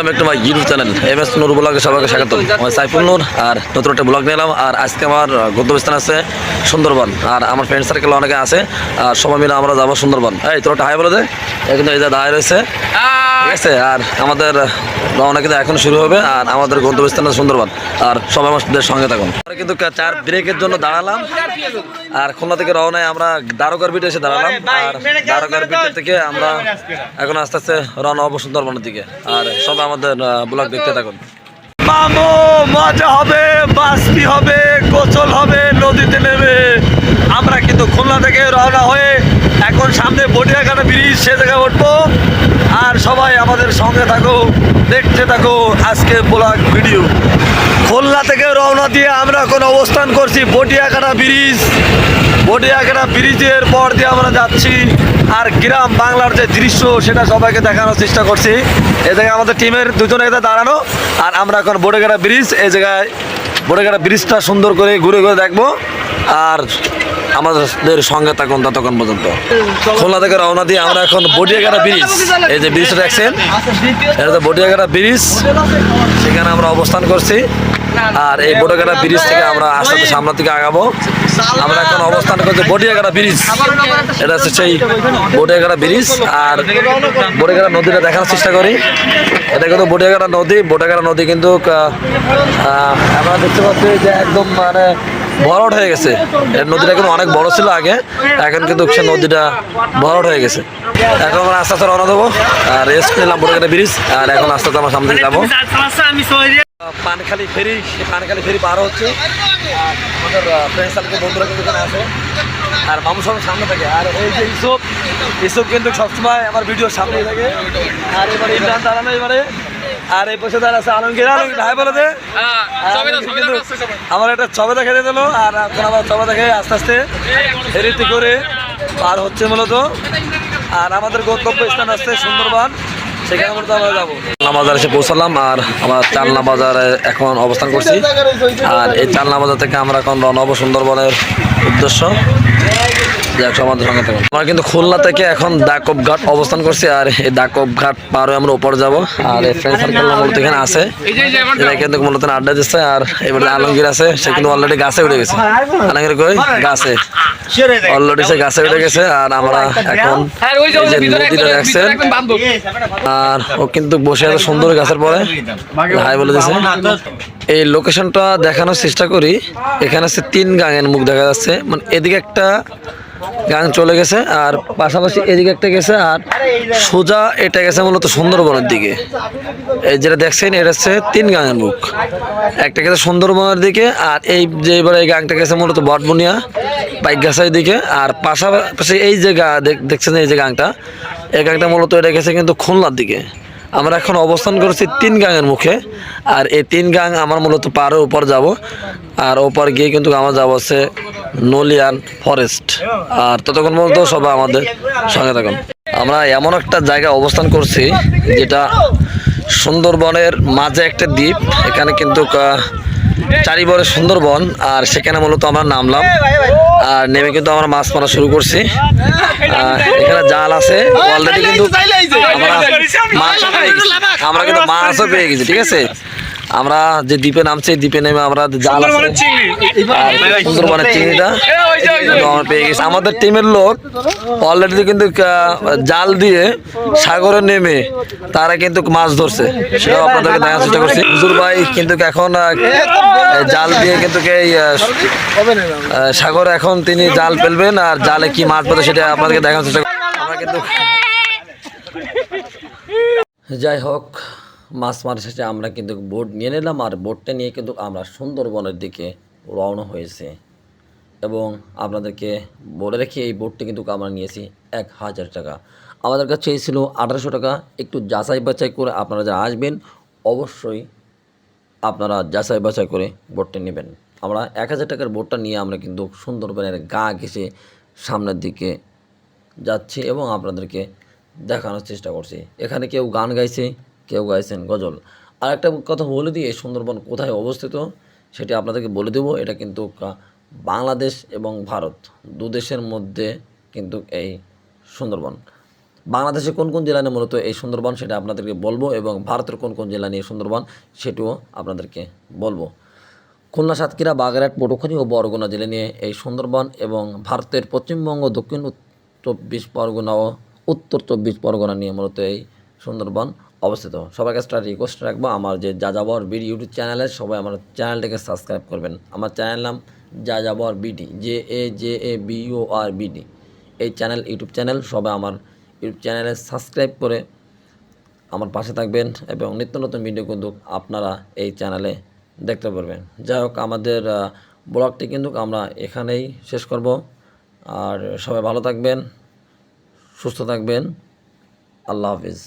Welcome back to my YouTube channel M S Nur ব্লগে সবাইকে স্বাগত আমি সাইফুল নূর, আর নতুন একটা ব্লগ নিলাম আর আজকে আমার গন্তব্যস্থান আছে সুন্দরবন, আর আমার ফ্রেন্ড সার্কেল অনেকে আছে, আর সবাই মিলে আমরা যাব সুন্দরবন। এই, তোর একটা হাই বলে দে কিন্তু এই যে দাঁড়ায় রয়েছে। ঠিক আছে, আর আমাদের রওনা কিন্তু এখন শুরু হবে, আর আমাদের গন্তব্যস্থান আছে সুন্দরবন, আর সবাই আমাদের সঙ্গে থাকুন। আমরা কিন্তু চার ব্রেকের জন্য দাঁড়ালাম, আর খুলনা থেকে রওনায় আমরা দ্বারকার বিটে এসে দাঁড়ালাম, আর দ্বারকার বিটে থেকে আমরা এখন আস্তে আস্তে রওনা হব সুন্দরবনের দিকে, আর সবাই আমাদের ব্লগ দেখতে থাকুন। মামু মজা হবে বাসকি হবে গোসল হবে নদীতে নেবে আমরা কিন্তু খুলনা থেকে রওনা হয়ে এখন সামনে বটিয়াঘাটা ব্রিজ সে জায়গায় উঠবো। আর সবাই আমাদের সঙ্গে থাকো দেখতে থাকো আজকে ব্লগ ভিডিও। খুলনা থেকে রওনা দিয়ে আমরা এখন অবস্থান করছি বটিয়াঘাটা ব্রিজ। বটিয়াঘাটা ব্রিজের পর দিয়ে আমরা যাচ্ছি। আর গ্রাম বাংলার যে দৃশ্য, সেটা সবাইকে দেখানোর চেষ্টা করছি। এ জায়গায় আমাদের টিমের দুজনে এখানে দাঁড়ানো। আর আমরা এখন বটিয়াঘাটা ব্রিজ এই জায়গায় বটিয়াঘাটা ব্রিজটা সুন্দর করে ঘুরে ঘুরে দেখব। আর আমাদের সঙ্গে থাকুন ততক্ষণ পর্যন্ত। খুলনা থেকে রওনা দিয়ে আমরা এখন বটিয়াঘাটা ব্রিজ, এই যে ব্রিজটা দেখছেন? এটা তো বটিয়াঘাটা ব্রিজ। সেখানে আমরা অবস্থান করছি। আর এই বটিয়াঘাটা ব্রিজ থেকে আমরা আস্তে সামনের দিকে আগাবো। আমরা এখন অবস্থান করছি বটিয়াঘাটা ব্রিজ। এটা হচ্ছে সেই বটিয়াঘাটা ব্রিজ আর বটিয়াঘাটা নদীটা দেখার চেষ্টা করি। এটা কিন্তু বটিয়াঘাটা নদী। বটিয়াঘাটা নদী কিন্তু আমরা দেখতে পাচ্ছি যে একদম মানে ভরট হয়ে গেছে। এর নদীটা কিন্তু অনেক বড় ছিল আগে। এখন কিন্তু সে নদীটা ভরট হয়ে গেছে। এখন আমরা আস্তে আস্তে রওনা দেবো। আর রেস্ট নিলাম বটিয়াঘাটা ব্রিজ। আর এখন আস্তে আস্তে আমরা সামনে যাব। আমি সহি পানখালি ফেরি সেই পানখালি ফেরি পার হচ্ছে। আর আমাদের ফ্রেন্ড সার্কেল বন্ধুরা কিন্তু এখানে আছে। আর মামু সব সামনে থাকে। আর এই যে ইসব ইসব কিন্তু সবসময় আমার ভিডিওর সামনেই থাকে। আর এবারে ইমরান দাঁড়ানো এবারে। আর এই পাশে দাঁড়া আছে আলমগীর। আলমগীর ভাই বলে দে। কিন্তু আমার একটা ছবে দেখা দিয়ে দিলো। আর এখন আবার ছবে দেখে আস্তে আস্তে ফেরিতে করে পার হচ্ছে মূলত। আর আমাদের গন্তব্য স্থান আসছে সুন্দরবন। এসে পৌঁছালাম আর আমরা চালনা বাজারে এখন অবস্থান করছি। আর এই চালনা বাজার থেকে আমরা এখন রওনা হব সুন্দরবনের উদ্দেশ্য। আমরা কিন্তু খুলনা থেকে এখন দাকব ঘাট অবস্থান করছি, আর এই দাকব ঘাট পার হয়ে আমরা উপর যাব। আর মূলত এখানে আছে। এরা কিন্তু মূলত আড্ডা দিচ্ছে, আর এবারে আলমগীর আছে, সে কিন্তু অলরেডি গাছে উঠে গেছে। আলমগীর কই? গাছে। অলরেডি সে গাছে উঠে গেছে, আর আমরা এখন যে নদীটা দেখছেন, আর ও কিন্তু বসে আছে সুন্দর গাছের পরে। হাই বলে দিছে, এই লোকেশনটা দেখানোর চেষ্টা করি। এখানে আছে তিন গাঙের মুখ দেখা যাচ্ছে। মানে এদিকে একটা গাং চলে গেছে, আর পাশাপাশি এদিকে একটা গেছে, আর সোজা এটা গেছে মূলত সুন্দরবনের দিকে। এই যেটা দেখছেন, এটা হচ্ছে তিন গাঙের মুখ। একটা গেছে সুন্দরবনের দিকে, আর এই যে এবার এই গাংটা গেছে মূলত বটবুনিয়া বাইক গাছের দিকে, আর পাশাপাশি এই যে গা দেখ- দেখছেন এই যে গাংটা এই গাংটা মূলত এটা গেছে কিন্তু খুলনার দিকে। আমরা এখন অবস্থান করেছি তিন গাঙের মুখে, আর এই তিন গাং আমার মূলত পারে উপর যাব। আর ওপর গিয়ে কিন্তু আমার যাব সে নলিয়ান ফরেস্ট। আর ততক্ষণ পর্যন্ত সবাই আমাদের সঙ্গে থাকুন। আমরা এমন একটা জায়গায় অবস্থান করছি, যেটা সুন্দরবনের মাঝে একটা দ্বীপ। এখানে কিন্তু চারিবরে সুন্দরবন আর সেখানে মূলত আমরা নামলাম আর নেমে কিন্তু আমরা মাছ মারা শুরু করছি এখানে জাল আছে অলরেডি কিন্তু আমরা মাছ পেয়ে গেছি। আমরা কিন্তু মাছও পেয়ে গেছি ঠিক আছে আমরা যে দ্বীপে নামছি দ্বীপে নেমে আমরা জাল সুন্দরবনের চিংড়িটা আমরা পেয়ে গেছি। আমাদের টিমের লোক অলরেডি কিন্তু জাল দিয়ে সাগরে নেমে তারা কিন্তু মাছ ধরছে। সেটাও আপনাদেরকে দেখার চেষ্টা করছি। হুজুর ভাই কিন্তু এখন জাল দিয়ে কিন্তু সাগরে এখন তিনি জাল ফেলবেন আর জালে কি মাছ পাবে সেটা আপনাদেরকে দেখার চেষ্টা করছি। আমরা কিন্তু যাই হোক মাছ মারা শেষে আমরা কিন্তু বোট নিয়ে নিলাম আর বোটটা নিয়ে কিন্তু আমরা সুন্দরবনের দিকে রওনা হয়েছে। এবং আপনাদেরকে বলে রেখে, এই বোটটি কিন্তু আমরা নিয়েছি এক হাজার টাকা। আমাদের কাছে ছিল আঠারোশো টাকা। একটু যাচাই বাছাই করে আপনারা যারা আসবেন, অবশ্যই আপনারা যাচাই বাছাই করে বোটটা নেবেন। আমরা এক হাজার টাকার বোটটা নিয়ে আমরা কিন্তু সুন্দরবনের গা ঘেসে সামনের দিকে যাচ্ছি এবং আপনাদেরকে দেখানোর চেষ্টা করছি। এখানে কেউ গান গাইছে কেউ গাইছেন গজল। আর একটা কথা বলে এই সুন্দরবন কোথায় অবস্থিত? সেটি আপনাদেরকে বলে দেবো, এটা কিন্তু বাংলাদেশ এবং ভারত, দু দেশের মধ্যে কিন্তু এই সুন্দরবন। বাংলাদেশে কোন কোন জেলা নিয়ে মূলত এই সুন্দরবন সেটা আপনাদেরকে বলব এবং ভারতের কোন কোন জেলা নিয়ে সুন্দরবন সেটিও আপনাদেরকে বলব। খুলনা, সাতক্ষীরা, বাগেরহাট পটুখালী ও বরগুনা জেলা নিয়ে এই সুন্দরবন এবং ভারতের পশ্চিমবঙ্গ, দক্ষিণ চব্বিশ পরগনা ও উত্তর চব্বিশ পরগনা নিয়ে মূলত এই সুন্দরবন অবস্থিত। সবার কাছে একটা রিকোয়েস্ট রাখব, আমার যে যাযাবর বিডি ইউটিউব চ্যানেলে সবাই আমার চ্যানেলটাকে সাবস্ক্রাইব করবেন। আমার চ্যানেল নাম Jajabor BD J A J A B O R BD এই চ্যানেল, ইউটিউব চ্যানেল, সবাই আমার ইউটিউব চ্যানেলে সাবস্ক্রাইব করে আমার পাশে থাকবেন এবং নিত্য নতুন ভিডিও কিন্তু আপনারা এই চ্যানেলে দেখতে পারবেন। যাই হোক, আমাদের ব্লগটি কিন্তু আমরা এখানেই শেষ করব। আর সবাই ভালো থাকবেন, সুস্থ থাকবেন। আল্লাহ হাফিজ।